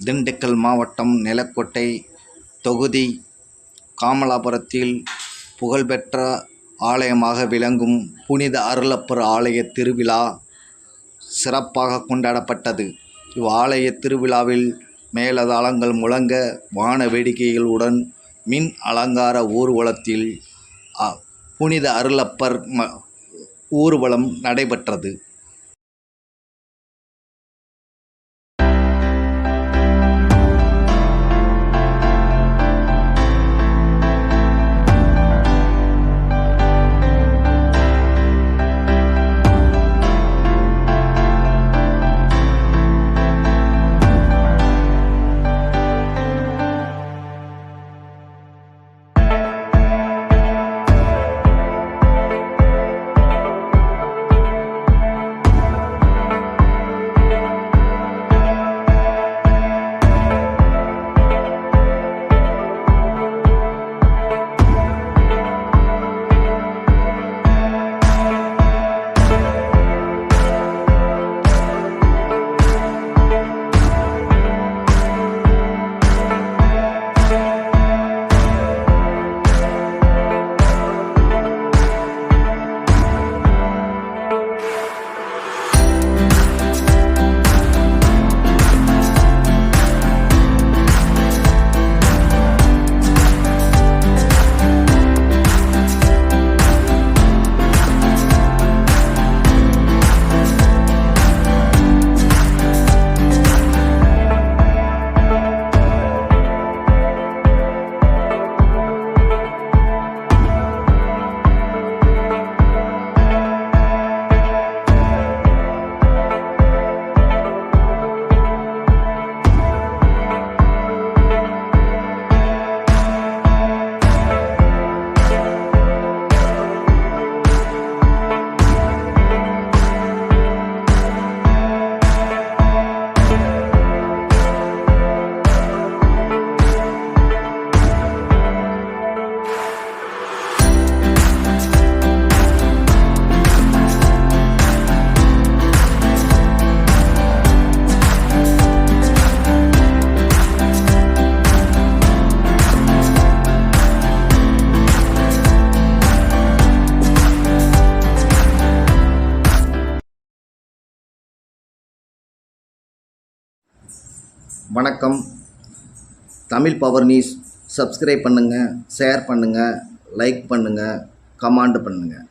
திண்டுக்கல் மாவட்டம் நிலக்கோட்டை தொகுதி காமலாபுரத்தில் புகழ்பெற்ற ஆலயமாக விளங்கும் புனித அருளப்பர் ஆலய திருவிழா சிறப்பாக கொண்டாடப்பட்டது. இவ்வாலய திருவிழாவில் மேலதாளங்கள் முழங்க வான வேடிக்கைகளுடன் மின் அலங்கார ஊர்வலத்தில் புனித அருளப்பர் ம ஊர்வலம் நடைபெற்றது. வணக்கம். Tamil power news. சப்ஸ்கிரைப் பண்ணுங்கள் ஷேர் பண்ணுங்கள் லைக் பண்ணுங்கள் கமாண்டு பண்ணுங்கள்